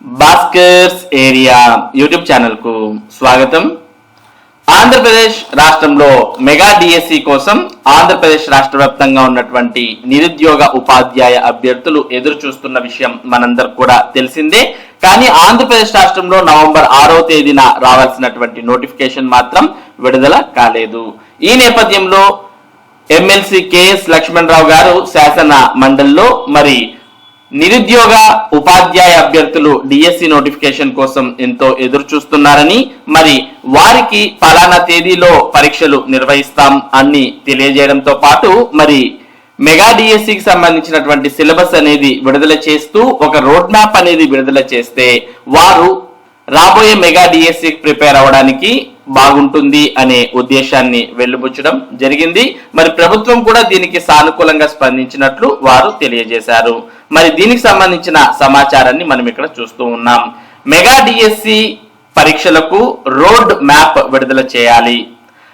Bhaskar's area YouTube ఛానల్కు స్వాగతం. ఆంధ్రప్రదేశ్ రాష్ట్రంలో మెగా డిఎస్సి కోసం ఆంధ్రప్రదేశ్ రాష్ట్ర వ్యాప్తంగా ఉన్నటువంటి నిరుద్యోగ ఉపాధ్యాయ అభ్యర్థులు ఎదురు చూస్తున్న విషయం మనందరు కూడా తెలిసిందే. కానీ ఆంధ్రప్రదేశ్ రాష్ట్రంలో నవంబర్ ఆరో తేదీన రావాల్సినటువంటి నోటిఫికేషన్ మాత్రం విడుదల కాలేదు. ఈ నేపథ్యంలో ఎమ్మెల్సీ కెఎస్ లక్ష్మణరావు గారు శాసన మండలిలో మరి నిరుద్యోగ ఉపాధ్యాయ అభ్యర్థులు డిఎస్సి నోటిఫికేషన్ కోసం ఎంతో ఎదురు చూస్తున్నారని మరి వారికి ఫలానా తేదీలో పరీక్షలు నిర్వహిస్తాం అని తెలియజేయడంతో పాటు మరి మెగా డిఎస్సికి సంబంధించినటువంటి సిలబస్ అనేది విడుదల చేస్తూ ఒక రోడ్ మ్యాప్ అనేది విడుదల చేస్తే వారు రాబోయే మెగా డిఎస్సికి ప్రిపేర్ అవ్వడానికి బాగుంటుంది అనే ఉద్దేశాన్ని వెల్లుబుచ్చడం జరిగింది. మరి ప్రభుత్వం కూడా దీనికి సానుకూలంగా స్పందించినట్లు వారు తెలియజేశారు. మరి దీనికి సంబంధించిన సమాచారాన్ని మనం ఇక్కడ చూస్తూ ఉన్నాం. మెగా డిఎస్సి పరీక్షలకు రోడ్ మ్యాప్ విడుదల చేయాలి.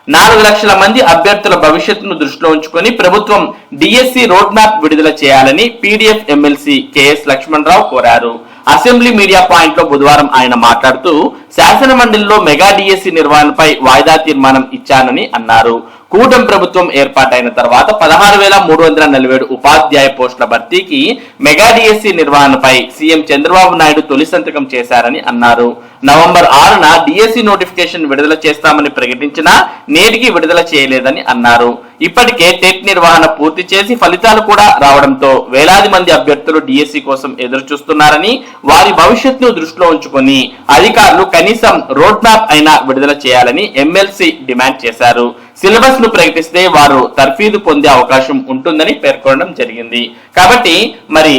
నాలుగు లక్షల మంది అభ్యర్థుల భవిష్యత్తును దృష్టిలో ఉంచుకొని ప్రభుత్వం డిఎస్సి రోడ్ మ్యాప్ విడుదల చేయాలని పీడిఎఫ్ ఎమ్మెల్సీ కెఎస్ లక్ష్మణరావు కోరారు. అసెంబ్లీ మీడియా పాయింట్లో బుధవారం ఆయన మాట్లాడుతూ శాసన మండలిలో మెగా డిఎస్సి నిర్వహణపై వాయిదా తీర్మానం ఇచ్చానని అన్నారు. కూటమి ప్రభుత్వం ఏర్పాటైన తర్వాత పదహారు వేల మూడు వందల నలభై ఏడు ఉపాధ్యాయ పోస్టుల భర్తీకి మెగా డిఎస్సి నిర్వహణపై సీఎం చంద్రబాబు నాయుడు తొలి సంతకం చేశారని అన్నారు. నవంబర్ ఆరున డిఎస్సి నోటిఫికేషన్ విడుదల చేస్తామని ప్రకటించినా నేటికి విడుదల చేయలేదని అన్నారు. ఇప్పటికే టెట్ నిర్వహణ పూర్తి చేసి ఫలితాలు కూడా రావడంతో వేలాది మంది అభ్యర్థులు డిఎస్సి కోసం ఎదురు చూస్తున్నారని వారి భవిష్యత్తును దృష్టిలో ఉంచుకొని అధికారులు కనీసం రోడ్ మ్యాప్ అయినా విడుదల చేయాలని ఎమ్మెల్సీ డిమాండ్ చేశారు. సిలబస్ను ప్రకటిస్తే వారు తర్ఫీదు పొందే అవకాశం ఉంటుందని పేర్కొనడం జరిగింది. కాబట్టి మరి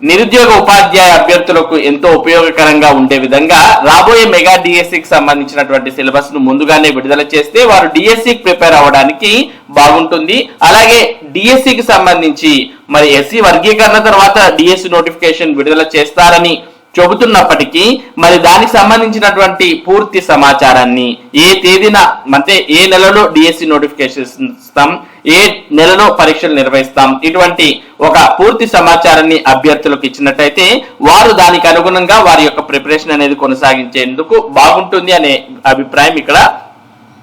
నిరుద్యోగ ఉపాధ్యాయ అభ్యర్థులకు ఎంతో ఉపయోగకరంగా ఉండే విధంగా రాబోయే మెగా డిఎస్సికి సంబంధించినటువంటి సిలబస్ను ముందుగానే విడుదల చేస్తే వారు డిఎస్సికి ప్రిపేర్ అవ్వడానికి బాగుంటుంది. అలాగే డిఎస్సికి సంబంధించి మరి ఎస్సీ వర్గీకరణ తర్వాత డిఎస్సి నోటిఫికేషన్ విడుదల చేస్తారని చెబుతున్నప్పటికీ మరి దానికి సంబంధించినటువంటి పూర్తి సమాచారాన్ని ఏ తేదీన అంటే ఏ నెలలో డిఎస్సి నోటిఫికేషన్ ఇస్తాం ఏ నెలలో పరీక్షలు నిర్వహిస్తాం ఇటువంటి ఒక పూర్తి సమాచారాన్ని అభ్యర్థులకు ఇచ్చినట్టయితే వారు దానికి అనుగుణంగా వారి యొక్క ప్రిపరేషన్ అనేది కొనసాగించేందుకు బాగుంటుంది అనే అభిప్రాయం ఇక్కడ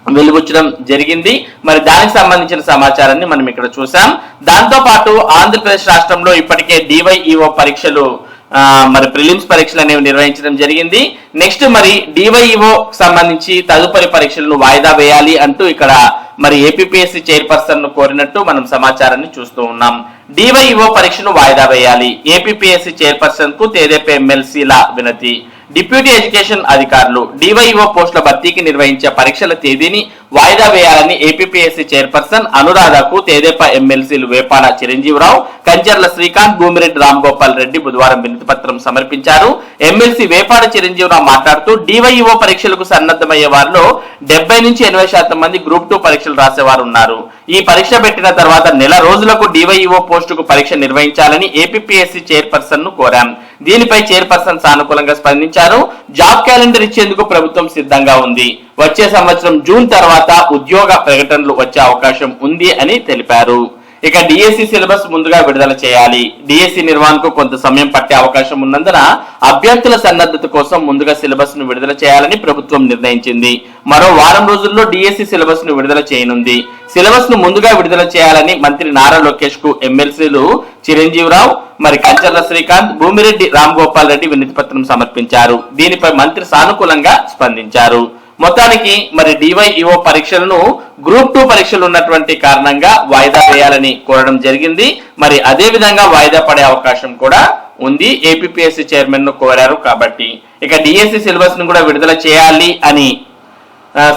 వెలుగుచ్చడం జరిగింది. మరి దానికి సంబంధించిన సమాచారాన్ని మనం ఇక్కడ చూసాం దాంతో పాటు ఆంధ్రప్రదేశ్ రాష్ట్రంలో ఇప్పటికే డివైఈఓ పరీక్షలు మరి ప్రిలిమ్స్ పరీక్షలు అనేవి నిర్వహించడం జరిగింది. నెక్స్ట్ మరి డివైఈఓ సంబంధించి తదుపరి పరీక్షలను వాయిదా వేయాలి అంటూ ఇక్కడ మరి ఏపీఎస్సి చైర్పర్సన్ను కోరినట్టు మనం సమాచారాన్ని చూస్తూ ఉన్నాం. డివైఈఓ పరీక్షను వాయిదా వేయాలి. ఏపీఎస్సి చైర్పర్సన్కు తేదేపీ ఎమ్మెల్సీల వినతి. డిప్యూటీ ఎడ్యుకేషన్ అధికారులు డివైఓ పోస్టుల భర్తీకి నిర్వహించే పరీక్షల తేదీని వాయిదా వేయాలని ఏపీఎస్సీ చైర్పర్సన్ అనురాధకు తెదేపా ఎమ్మెల్సీలు వేపాడ చిరంజీవిరావు కంచర్ల శ్రీకాంత్ భూమిరెడ్డి రామ్ గోపాల్ రెడ్డి బుధవారం వినతి పత్రం సమర్పించారు. ఎమ్మెల్సీ వేపాడ చిరంజీవిరావు మాట్లాడుతూ డివైఓ పరీక్షలకు సన్నద్ధమయ్యే వారిలో డెబ్బై నుంచి ఎనభై శాతం మంది గ్రూప్ టూ పరీక్షలు రాసేవారు ఉన్నారు. ఈ పరీక్ష పెట్టిన తర్వాత నెల రోజులకు డివైఓ పోస్టుకు పరీక్ష నిర్వహించాలని ఏపీఎస్సీ చైర్పర్సన్ను కోరాం. దీనిపై చైర్పర్సన్ సానుకూలంగా స్పందించారు. జాబ్ క్యాలెండర్ ఇచ్చేందుకు ప్రభుత్వం సిద్ధంగా ఉంది. వచ్చే సంవత్సరం జూన్ తర్వాత ఉద్యోగ ప్రకటనలు వచ్చే అవకాశం ఉంది అని తెలిపారు. ఇక డిఎస్సి సిలబస్ ముందుగా విడుదల చేయాలి. డిఎస్సి నిర్వహణకు కొంత సమయం పట్టే అవకాశం ఉన్నందున అభ్యర్థుల సన్నద్ధత కోసం ముందుగా సిలబస్ను విడుదల చేయాలని ప్రభుత్వం నిర్ణయించింది. మరో వారం రోజుల్లో డిఎస్సి సిలబస్ను విడుదల చేయనుంది. సిలబస్ను ముందుగా విడుదల చేయాలని మంత్రి నారా లోకేష్కు ఎమ్మెల్సీలు చిరంజీవిరావు మరి కంచర్ల శ్రీకాంత్ భూమిరెడ్డి రామ్ గోపాల్ రెడ్డి వినతి పత్రం సమర్పించారు. దీనిపై మంత్రి సానుకూలంగా స్పందించారు. మొత్తానికి మరి డివైఈఓ పరీక్షలను గ్రూప్ టూ పరీక్షలు ఉన్నటువంటి కారణంగా వాయిదా వేయాలని కోరడం జరిగింది. మరి అదే విధంగా వాయిదా పడే అవకాశం కూడా ఉంది. ఏపీఎస్సి చైర్మన్ను కోరారు కాబట్టి. ఇక డిఎస్సి సిలబస్ను కూడా విడుదల చేయాలి అని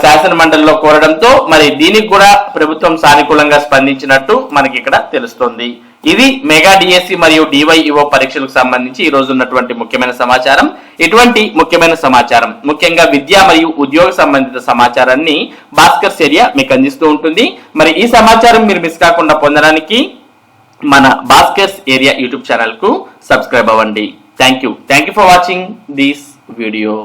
శాసన మండలిలో కోరడంతో మరి దీనికి కూడా ప్రభుత్వం సానుకూలంగా స్పందించినట్టు మనకి ఇక్కడ తెలుస్తోంది. ఇది మెగా డిఎస్సి మరియు డివైఈఓ పరీక్షలకు సంబంధించి ఈ రోజు ఉన్నటువంటి ముఖ్యమైన సమాచారం. ఇటువంటి ముఖ్యమైన సమాచారం ముఖ్యంగా విద్య మరియు ఉద్యోగ సంబంధిత సమాచారాన్ని భాస్కర్ ఏరియా మీకు అందిస్తూ ఉంటుంది. మరి ఈ సమాచారం మీరు మిస్ కాకుండా పొందడానికి మన భాస్కర్స్ ఏరియా యూట్యూబ్ ఛానల్కు సబ్స్క్రైబ్ అవ్వండి. Thank you thank you for watching this video